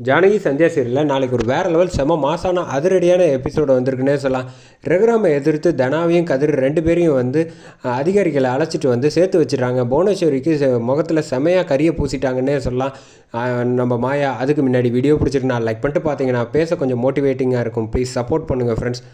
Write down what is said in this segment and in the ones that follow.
ஜானகி சந்தியா சீரியலில் நாளைக்கு ஒரு வேறு லெவல் செம மாசான அதிரடியான எபிசோடு வந்திருக்குன்னே சொல்லலாம். ரகுராமை எதிர்த்து தனாவையும் கதிர் ரெண்டு பேரையும் வந்து அதிகாரிகளை அழைச்சிட்டு வந்து சேர்த்து வச்சிடுறாங்க. புவனேஸ்வரிக்கு முகத்தில் செமையாக கரியை பூசிட்டாங்கன்னே சொல்லலாம். நம்ம மாயா அதுக்கு முன்னாடி வீடியோ பிடிச்சிருக்கு நான் லைக் பண்ணிட்டு பார்த்தீங்கன்னா பேச கொஞ்சம் மோட்டிவேட்டிங்காக இருக்கும். ப்ளீஸ் சப்போர்ட் பண்ணுங்கள் ஃப்ரெண்ட்ஸ்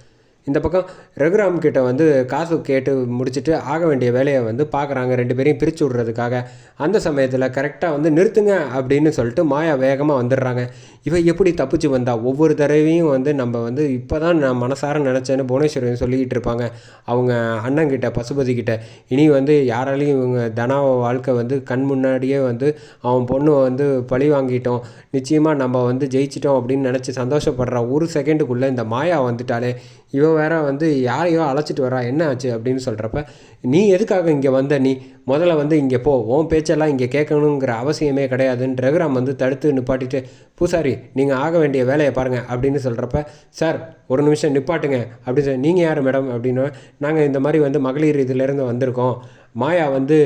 இந்த பக்கம் ரகுராம் கிட்ட வந்து காசு கேட்டு முடிச்சுட்டு ஆக வேண்டிய வேலையை வந்து பார்க்குறாங்க. ரெண்டு பேரையும் பிரித்து விட்றதுக்காக. அந்த சமயத்தில் கரெக்டாக வந்து நிறுத்துங்க அப்படின்னு சொல்லிட்டு மாயா வேகமாக வந்துடுறாங்க. இவன் எப்படி தப்பிச்சு வந்தா? ஒவ்வொரு தடவையும் வந்து நம்ம வந்து இப்போ தான் நான் மனசார நினச்சேன்னு புவனேஸ்வரன் சொல்லிக்கிட்டு இருப்பாங்க. அவங்க அண்ணங்கிட்ட பசுபதிக்கிட்ட இனி வந்து யாராலையும் இவங்க தனாவ வாழ்க்கை வந்து கண் முன்னாடியே வந்து அவன் பொண்ணு வந்து பழி வாங்கிட்டோம். நிச்சயமாக நம்ம வந்து ஜெயிச்சிட்டோம் அப்படின்னு நினச்சி சந்தோஷப்படுற. ஒரு செகண்டுக்குள்ளே இந்த மாயா வந்துட்டாலே இவன் வேற வந்து யாரையோ அழைச்சிட்டு வரா. என்ன ஆச்சு அப்படின்னு சொல்கிறப்ப நீ எதுக்காக இங்கே வந்த? நீ முதல்ல வந்து இங்கே போ. உன் பேச்செல்லாம் இங்கே கேட்கணுங்கிற அவசியமே கிடையாதுன்னு ரகுராம் வந்து தடுத்து நிப்பாட்டிட்டு பூசாரி நீங்கள் ஆக வேண்டிய வேலையை பாருங்கள் அப்படின்னு சொல்கிறப்ப சார் ஒரு நிமிஷம் நிப்பாட்டுங்க அப்படின்னு சொல்லி நீங்கள் யார் மேடம்? அப்படின்னு நாங்கள் இந்த மாதிரி வந்து மகளிர் இதிலேருந்து வந்திருக்கோம். மாயா வந்து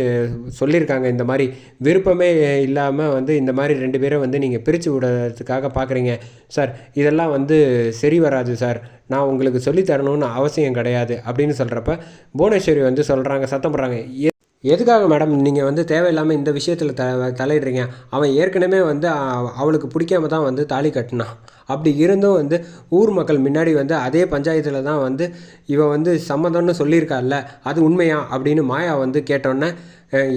சொல்லியிருக்காங்க இந்த மாதிரி. விருப்பமே இல்லாமல் வந்து இந்த மாதிரி ரெண்டு பேரை வந்து நீங்கள் பிரித்து விடுறதுக்காக பார்க்குறீங்க சார் இதெல்லாம் வந்து சரி வராது சார். நான் உங்களுக்கு சொல்லித் தரணும்னு அவசியம் கிடையாது அப்படின்னு சொல்கிறப்ப புவனேஸ்வரி வந்து சொல்கிறாங்க சத்தம் போடுறாங்க எதுக்காக மேடம் நீங்கள் வந்து தேவையில்லாமல் இந்த விஷயத்தில் த தலையிடுறீங்க? அவன் ஏற்கனவே வந்து அவளுக்கு பிடிக்காம தான் வந்து தாலி கட்டினான். அப்படி இருந்தும் வந்து ஊர் மக்கள் முன்னாடி வந்து அதே பஞ்சாயத்தில் தான் வந்து இவன் வந்து சம்மதம்னு சொல்லியிருக்காள்ல அது உண்மையா அப்படின்னு மாயா வந்து கேட்டோன்னே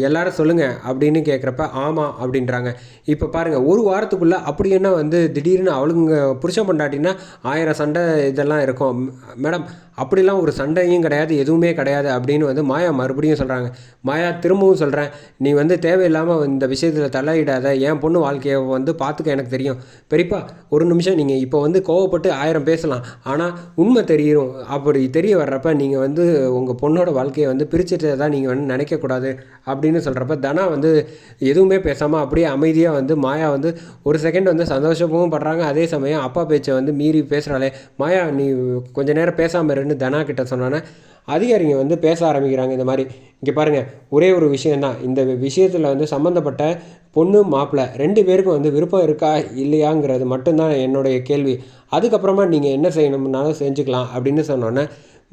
எல்லாரும் சொல்லுங்கள் அப்படின்னு கேட்குறப்ப ஆமாம் அப்படின்றாங்க. இப்போ பாருங்கள் ஒரு வாரத்துக்குள்ளே அப்படி என்ன வந்து திடீர்னு அவளுங்க புருஷன் பண்ணாட்டின்னா ஆயிரம் சண்டை இதெல்லாம் இருக்கும். மேடம் அப்படிலாம் ஒரு சண்டையும் கிடையாது எதுவுமே கிடையாது அப்படின்னு வந்து மாயா மறுபடியும் சொல்கிறாங்க மாயா திரும்பவும் சொல்கிறேன் நீ வந்து தேவையில்லாமல் இந்த விஷயத்தில் தலையிடாத என் பொண்ணு வாழ்க்கையை வந்து பார்த்துக்க எனக்கு தெரியும். பெரியப்பா ஒரு நிமிஷம் நீங்கள் இப்போ வந்து கோவப்பட்டு ஆயிரம் பேசலாம். ஆனால் உண்மை தெரியும். அப்படி தெரிய வர்றப்ப நீங்கள் வந்து உங்கள் பொண்ணோட வாழ்க்கையை வந்து பிரிச்சுட்டு தான் நீங்கள் வந்து நினைக்கக்கூடாது. அப்படின்னு சொல்கிறப்ப தனா வந்து எதுவுமே பேசாமல் அப்படியே அமைதியாக வந்து மாயா வந்து ஒரு செகண்ட் வந்து சந்தோஷமும் படுறாங்க. அதே சமயம் அப்பா பேச்சை வந்து மீறி பேசுகிறாளே மாயா நீ கொஞ்ச நேரம் பேசாமல் இருன்னு தனா கிட்ட சொன்னோன்னே அதிகாரிங்க வந்து பேச ஆரம்பிக்கிறாங்க இந்த மாதிரி. இங்கே பாருங்கள் ஒரே ஒரு விஷயந்தான் இந்த விஷயத்தில் வந்து சம்மந்தப்பட்ட பொண்ணு மாப்பிள்ளை ரெண்டு பேருக்கும் வந்து விருப்பம் இருக்கா இல்லையாங்கிறது மட்டும்தான் என்னுடைய கேள்வி. அதுக்கப்புறமா நீங்கள் என்ன செய்யணும்னாலும் செஞ்சுக்கலாம் அப்படின்னு சொன்னோன்னே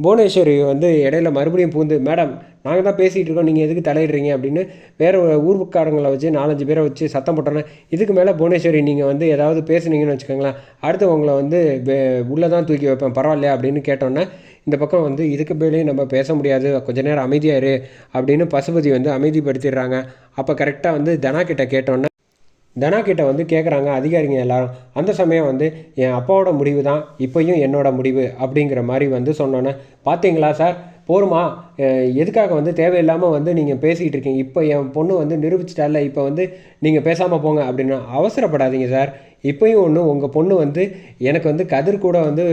புவனேஸ்வரி வந்து இடையில மறுபடியும் பூந்து மேடம் நாங்கள் தான் பேசிகிட்டு இருக்கோம் நீங்கள் எதுக்கு தலையிடுறீங்க? அப்படின்னு வேறு ஒரு ஊர்க்காரங்களை வச்சு நாலஞ்சு பேரை வச்சு சத்தம் போட்டோன்னே இதுக்கு மேலே புவனேஸ்வரி நீங்கள் வந்து ஏதாவது பேசுனீங்கன்னு வச்சுக்கோங்களேன். அடுத்து உங்களை வந்து உள்ளே தான் தூக்கி வைப்பேன். பரவாயில்லையா? அப்படின்னு கேட்டோன்னே இந்த பக்கம் வந்து இதுக்கு மேலேயும் நம்ம பேச முடியாது. கொஞ்ச நேரம் அமைதியா இரு. அப்படின்னு பசுபதி வந்து அமைதிப்படுத்திடுறாங்க. அப்போ கரெக்டாக வந்து தனா கிட்ட கேட்டோன்னே தனா கிட்ட வந்து கேட்குறாங்க அதிகாரிங்க எல்லாரும் அந்த சமயம் வந்து என் அப்பாவோட முடிவு தான் இப்போயும் என்னோட முடிவு அப்படிங்கிற மாதிரி வந்து சொன்னோன்னே பார்த்தீங்களா சார்? போருமா? எதுக்காக வந்து தேவையில்லாமல் வந்து நீங்கள் பேசிகிட்டு இருக்கீங்க? இப்போ என் பொண்ணு வந்து நிரூபிச்சிட்டால இப்போ வந்து நீங்கள் பேசாமல் போங்க அப்படின்னா அவசரப்படாதீங்க சார். இப்போயும் ஒன்று உங்கள் பொண்ணு வந்து எனக்கு வந்து கதிர் கூட வந்து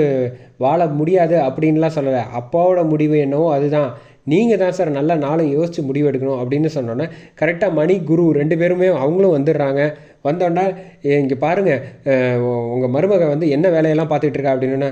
வாழ முடியாது அப்படின்லாம் சொல்லலை. அப்பாவோட முடிவு என்னவோ அதுதான். நீங்கள் தான் சார் நல்லா நாளும் யோசித்து முடிவெடுக்கணும் அப்படின்னு சொன்னோன்னே கரெக்டாக மணி குரு ரெண்டு பேருமே அவங்களும் வந்துடுறாங்க. வந்தோடனே இங்கே பாருங்கள் உங்கள் மருமக வந்து என்ன வேலையெல்லாம் பார்த்துட்டு இருக்கா அப்படின்னு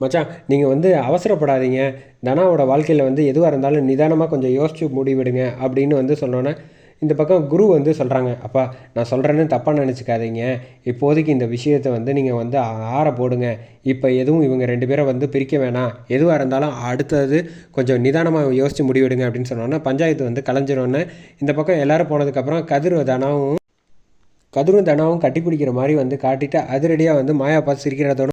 மச்சான் நீங்கள் வந்து அவசரப்படாதீங்க. தனாவோட வாழ்க்கையில் வந்து எதுவாக இருந்தாலும் நிதானமாக கொஞ்சம் யோசித்து முடிவெடுங்க அப்படின்னு வந்து சொன்னோன்னே இந்த பக்கம் குரு வந்து சொல்கிறாங்க அப்பா நான் சொல்கிறேன்னு தப்பாக நினச்சிக்காதீங்க. இப்போதைக்கு இந்த விஷயத்தை வந்து நீங்கள் வந்து ஆற போடுங்க. இப்போ எதுவும் இவங்க ரெண்டு பேரை வந்து பிரிக்க வேணாம். எதுவாக இருந்தாலும் அடுத்தது கொஞ்சம் நிதானமாக யோசித்து முடிவெடுங்க அப்படின்னு சொன்னோன்னே பஞ்சாயத்து வந்து கலைஞ்சிரோன்னு இந்த பக்கம் எல்லோரும் போனதுக்கப்புறம் கதிர் தனாவும் கதிரும் தனாவும் கட்டிப்பிடிக்கிற மாதிரி வந்து காட்டிட்டு அதிரடியாக வந்து மாயா பார்த்து சிரிக்கிறதோட